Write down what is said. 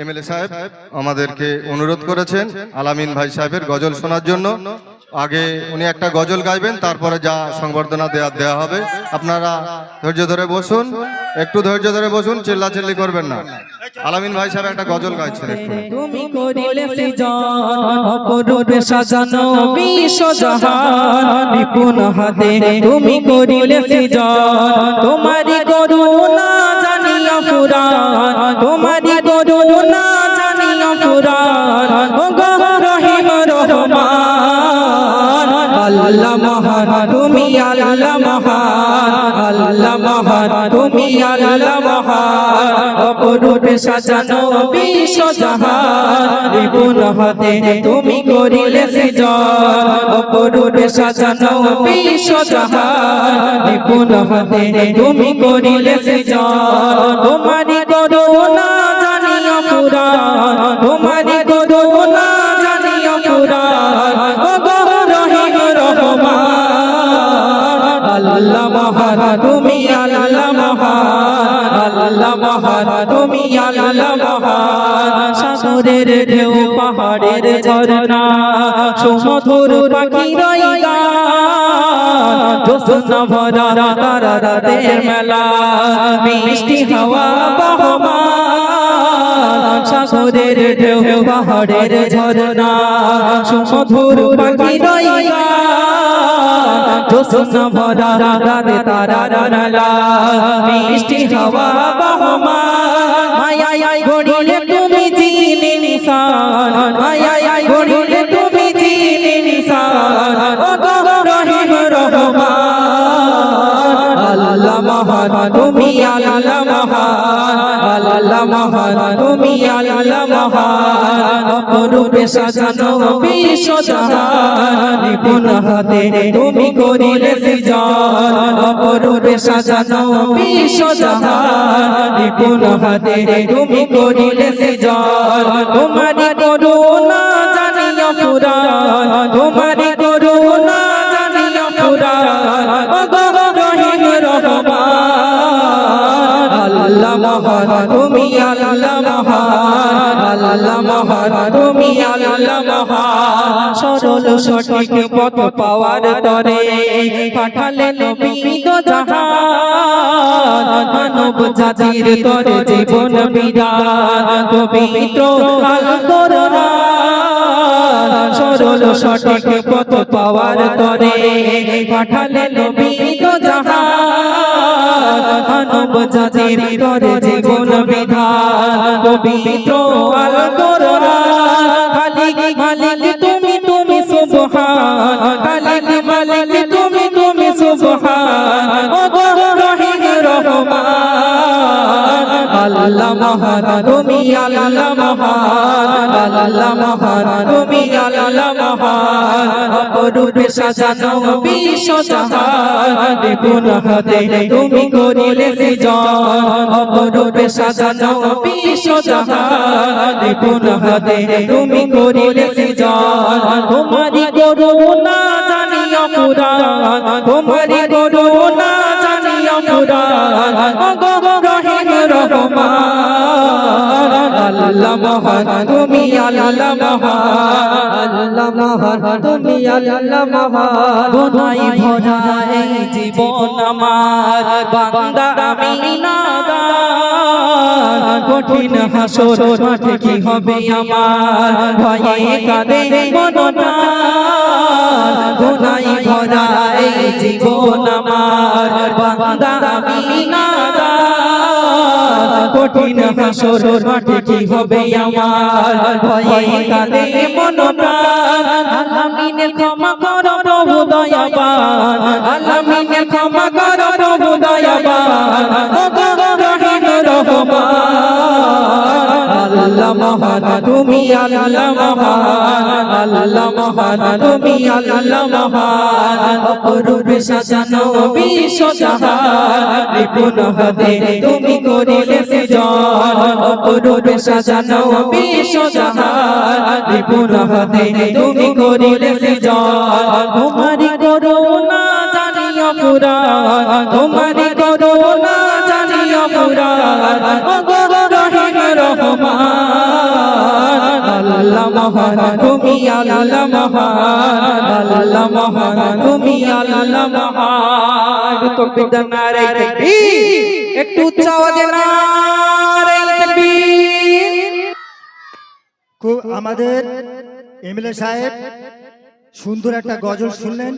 MLA সাহেব আমাদেরকে অনুরোধ করেছেন, আলামিন ভাই সাহেবের গজল শোনার জন্য। আগে উনি একটা গজল গাইবেন, তারপরে যা সংবর্ধনা দেওয়া দেওয়া হবে। আপনারা ধৈর্য ধরে বসুন, একটু ধৈর্য ধরে বসুন, চিল্লাচিল্লি করবেন না। আলামিন ভাই সাহেব একটা গজল গাইছেন তুমি করিলে সৃজন, অপরূপে সাজানো বিশ্ব জাহান, নিপুণ হাতে তুমি করিলে সৃজন। তোমারি করুণা জানিয়া ফুরান তোমারি জানিয়া ফুরান। ও গো রহিম রহমান। আল্লাহ মহান, তুমি আল্লাহ মহান। আল্লাহ মহান, তুমি আল্লাহ মহান। অপরূপে বিশ্ব জাহান। নিপুণ হাতে তুমি করিলে সৃজন। অপরূপে সাজানো বিশ্ব জাহান। হাতে তুমি করিলে তোমারি তোমারি করুণা জানিয়া পুরাণ ও গো রহিম রহমান। আল্লাহ ঢেউ, পাহাড়ের ঝরনা সুমধুর পাখি রইগা। জোসনা মেলা, মিষ্টি হাওয়া বহমান। সাগরের ঢেউ, পাহাড়ের ঝরনা সুমধুর পাখি রইগা জোসনা ভরা তারা রালা মিষ্টি হাওয়া রহমান। আল্লাহ মহান, তুমি আল্লাহ। মহান তুমি আল্লাহ। মহান অপরূপে সাজানো বিশ্ব নিপুণ হাতে তুমি করিলে সৃজন। অপরূপে সাজানো নিপুণ হাতে তুমি করিলে সৃজন। তোমারি আল্লাহ মহান তুমি আল্লাহ মহান আল্লাহ মহান তুমি আল্লাহ। মহান সরল সঠিক পথ পাওয়ার তরে পাঠালে নবী তো জাহান। মানব জাতির তরে জীবন বিধান, পবিত্র সরল সঠিক পথ পাওয়ার তরে জাহান। মানব জাতির করে জীবন বিধান পবিত্র আল আল্লাহ মহান, তুমি আল্লাহ মহান। আল্লাহ মহান, তুমি আল্লাহ মহান। অপরূপে সাজানো বিশ্ব জাহান। নিপুণ হাতে তুমি করিলে সৃজন। অপরূপে সাজানো বিশ্ব জাহান। নিপুণ হাতে তুমি করিলে সৃজন। তোমারি করুণা জানিয়া পুরাণ। তোমারি করুণা জানিয়া পুরাণ। রহমান আল্লাহ মহান, তুমি আল্লাহ মহান আল্লাহ মহান। তুমি আল্লাহ মহান গোনাই কঠিন হাসর, মাঠে কি হবে আমার? ভয়ে কাঁদে মনটা গোনাই ভরা এই জীবন আমার। বান্দা, আমি নাদান কঠিন হাসর মাঠে কি হবে আমার? ভয়ে কাঁদে মন প্রাণ ক্ষমা কর প্রভু দয়াবান। মহান তুমি আল্লাহ মহান আল্লাহ মহান তুমি আল্লাহ মহান। অপরূপে সাজানো বিশ্ব জাহান, নিপুণ হাতে তুমি করিলে সৃজন। অপরূপে সাজানো বিশ্ব জাহান, নিপুণ হাতে তুমি করিলে সৃজন। তোমারি করুণা জানিয়া পুরাণ তোমারি করুণা জানিয়া পুরাণ মহান, তুমি আল্লাহ মহান আল্লাহ মহান, তুমি আল্লাহ মহান। তো একটু উচ্চ আওয়াজে নারে খুব আমাদের এমএলএ সাহেব সুন্দর একটা গজল শুনলেন।